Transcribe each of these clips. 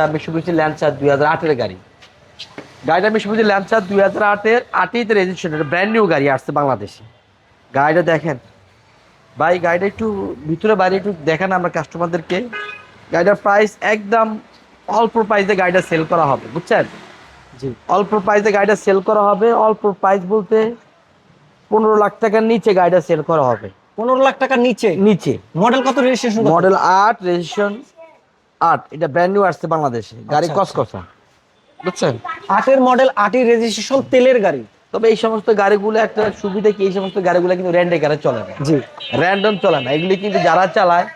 মিশুবিশি Lancer দুই হাজার আটের গাড়ি। গাড়িটা মিশুবিশি ল্যান্সার দুই হাজার আটের আটেইতে রেজিস্ট্রেশন ব্র্যান্ড নিউ গাড়ি আসছে বাংলাদেশে। গাড়িটা দেখেন। ভাই গাড়িটা একটু ভিতরে বাইরে একটু দেখান আমরা কাস্টমারদেরকে গাড়িটার প্রাইস একদম অল্প প্রাইসে গাড়িটা সেল করা হবে বুঝছেন? জি। অল্প প্রাইসে গাড়িটা সেল করা হবে অল্প প্রাইস বলতে পনেরো লাখ টাকার নিচে গাড়িটা সেল করা হবে। পনেরো লাখ টাকার নিচে? নিচে। মডেল কত রেজিস্ট্রেশন মডেল আট রেজিস্ট্রেশন আট এটা ব্র্যান্ড নিউ আসছে বাংলাদেশে। গাড়ি আচ্ছা, কসকসা। বুঝছেন? আটের মডেল আটের রেজিস্ট্রেশন তেলের গাড়ি। তবে এই সমস্ত গাড়িগুলো একটা সুবিধা কি এই সমস্ত গাড়িগুলো কিন্তু র্যান্ডে গাড়ি চলে না? জি। র্যান্ডম চলে না। এগুলি কিন্তু যারা চালায়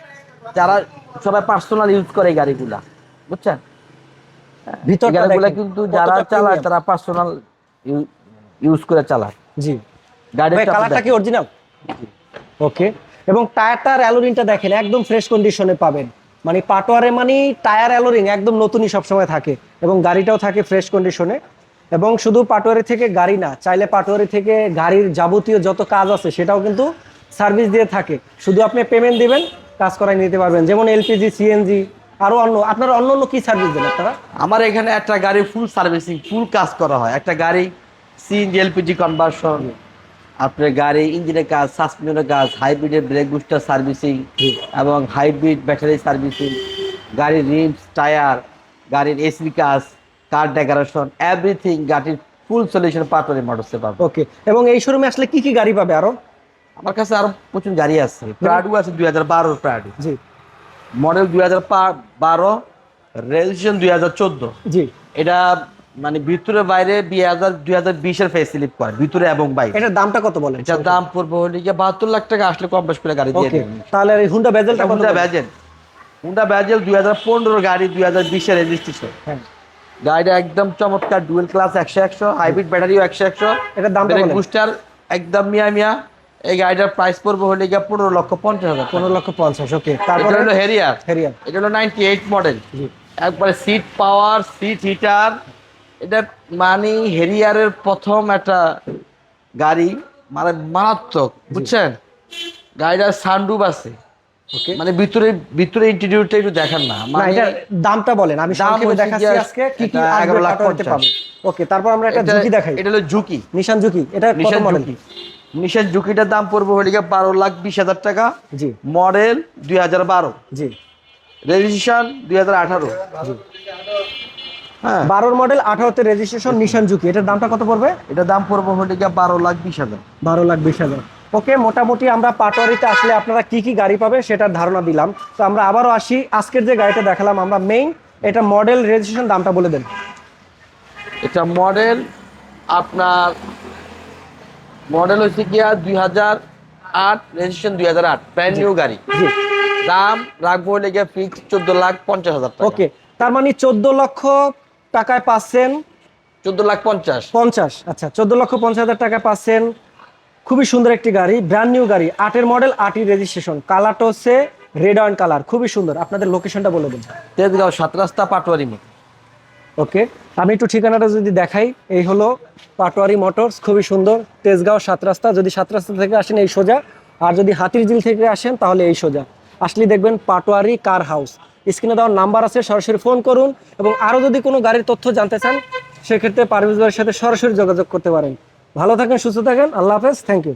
যারা সবাই পার্সোনাল ইউজ করে এই গাড়িগুলা। বুঝছেন? এই ভিতরটা গাড়িগুলা কিন্তু যারা চালায় তারা পার্সোনাল ইউজ করে চালায়। জি। গাড়ির কালারটা কি অরিজিনাল ওকে এবং টায়ারটা আর দেখেন একদম ফ্রেশ কন্ডিশনে পাবেন। মানে পাটোয়ারে মানে টায়ার অ্যালোরিং, একদম নতুনই সবসময় থাকে এবং গাড়িটাও থাকে ফ্রেশ কন্ডিশনে এবং শুধু পাটোয়ারি থেকে গাড়ি না, চাইলে পাটোয়ারি থেকে গাড়ির যাবতীয় যত কাজ আছে সেটাও কিন্তু সার্ভিস দিয়ে থাকে। শুধু আপনি পেমেন্ট দিবেন, কাজ করাই নিতে পারবেন। যেমন এলপিজি সিএনজি আরও অন্য, আপনারা অন্য অন্য কী সার্ভিস দেন আপনারা? আমার এখানে একটা গাড়ি ফুল সার্ভিসিং ফুল কাজ করা হয়। একটা গাড়ি সিএনজি এলপিজি কনভার্সন আপনার গাড়ি ইঞ্জিনের কাজ সাসপেন্সনের কাজ হাইব্রিডের ব্রেক বুস্টার সার্ভিসিং এবং হাইব্রিড ব্যাটারি সার্ভিসিং গাড়ির রিমস টায়ার গাড়ির এসি কাজ কার ডেকোরেশন এভরিথিং গাড়ির ফুল সলিউশন পাটরি মোটরসে পাবো ওকে এবং এই শোরুমে আসলে কি কি গাড়ি পাবে আরও? আমার কাছে আরও প্রচুর গাড়ি আছে। প্রাডু আছে দুই হাজার বারোর প্রাডু জি। মডেল দুই হাজার বারো রেজিস্ট্রেশন দুই হাজার চোদ্দ। জি। এটা মানে ভিতরে বাইরে দুই হাজার দুই হাজার বিশের ফেসিলিপ করে ভিতরে এবং বাইরে। এটার দামটা কত বলেন? এটার দাম পড়বে হলে গিয়ে বাহাত্তর লাখ টাকা আসলে কম বেশ করে গাড়ি দিয়ে তাহলে হুন্ডা বেজেলটা কত হুন্ডা? ব্যাজেল হুন্ডা ব্যাজেল দুই হাজার পনেরো গাড়ি দুই হাজার বিশের রেজিস্ট্রেশন হ্যাঁ। গাড়িটা একদম চমৎকার ডুয়েল ক্লাস একশো একশো হাইব্রিড ব্যাটারিও একশো একশো। এটার বলেন। বুস্টার একদম মিয়া মিয়া। এই গাড়িটার প্রাইস পড়বে হলে গিয়ে পনেরো লক্ষ পঞ্চাশ হাজার পনেরো লক্ষ পঞ্চাশ ওকে। তারপরে হলো হেরিয়ার হেরিয়ার এটা হলো নাইনটি এইট মডেল একবারে সিট পাওয়ার সিট হিটার এটা মানে হেরিয়ারের প্রথম একটা গাড়ি মানে মারাত্মক বুঝছেন? গাড়িটার সানরুফ আছে। মানে ভিতরে ভিতরে ইন্টেরিয়রটা একটু দেখেন না। মানে এটা দামটা বলেন আমি সংক্ষেপে দেখাচ্ছি আজকে কি কি 11 লাখ কাটারিতে 50 ওকে তারপর আমরা একটা ঝুঁকি দেখাই। এটা হলো ঝুঁকি। নিশান ঝুঁকি এটা কত মডেল নিশান ঝুঁকিটার দাম পড়বে হলে গিয়ে বারো লাখ বিশ হাজার টাকা। জি। মডেল দুই হাজার বারো। জি। রেজিস্ট্রেশন দুই হাজার আঠারো। জি। বারোর মডেল আঠারোতে রেজিস্ট্রেশন নিশান ঝুঁকি এটার দামটা কত পড়বে? এটা দাম পড়বে হলে গিয়ে বারো লাখ বিশ হাজার। বারো লাখ বিশ হাজার। ওকে মোটামুটি আমরা পাটোয়ারিতে আসলে আপনারা কি কি গাড়ি পাবে সেটার ধারণা দিলাম। তো আমরা আবারও আসি। আজকের যে গাড়িটা দেখালাম আমরা মেইন এটা মডেল রেজিস্ট্রেশন দামটা বলে দেন। এটা মডেল আপনার মডেল হচ্ছে গিয়া দুই হাজার আট রেজিস্ট্রেশন দুই হাজার আট। ব্র্যান্ড নিউ গাড়ি। দাম রাখব হলে গিয়ে ফিক্স চোদ্দ লাখ পঞ্চাশ হাজার ওকে তার মানে চোদ্দ লক্ষ টাকায় পাচ্ছেন? চোদ্দ লাখ পঞ্চাশ। পঞ্চাশ আচ্ছা চোদ্দ লক্ষ পঞ্চাশ হাজার টাকা পাচ্ছেন। খুবই সুন্দর একটি গাড়ি ব্র্যান্ড নিউ গাড়ি আটের মডেল আটই রেজিস্ট্রেশন কালারটা হচ্ছে রেড অ্যান্ড কালার খুবই সুন্দর। আপনাদের লোকেশনটা বলে দিন। তেজগাঁও সাত রাস্তা পাটোয়ারি মোড়। ওকে আমি একটু ঠিকানাটা যদি দেখাই এই হলো পাটোয়ারি মোটরস খুবই সুন্দর। তেজগাঁও সাত রাস্তা যদি সাত রাস্তা থেকে আসেন এই সোজা আর যদি হাতির ঝিল থেকে আসেন তাহলে এই সোজা। আসলে দেখবেন পাটোয়ারি কার হাউস স্ক্রিনে দেওয়ার নাম্বার আছে, সরাসরি ফোন করুন এবং আরও যদি কোনো গাড়ির তথ্য জানতে চান, সেক্ষেত্রে পারভেজ ভাইয়ের সাথে সরাসরি যোগাযোগ করতে পারেন। ভালো থাকেন, সুস্থ থাকেন, আল্লাহ হাফেজ থ্যাংক ইউ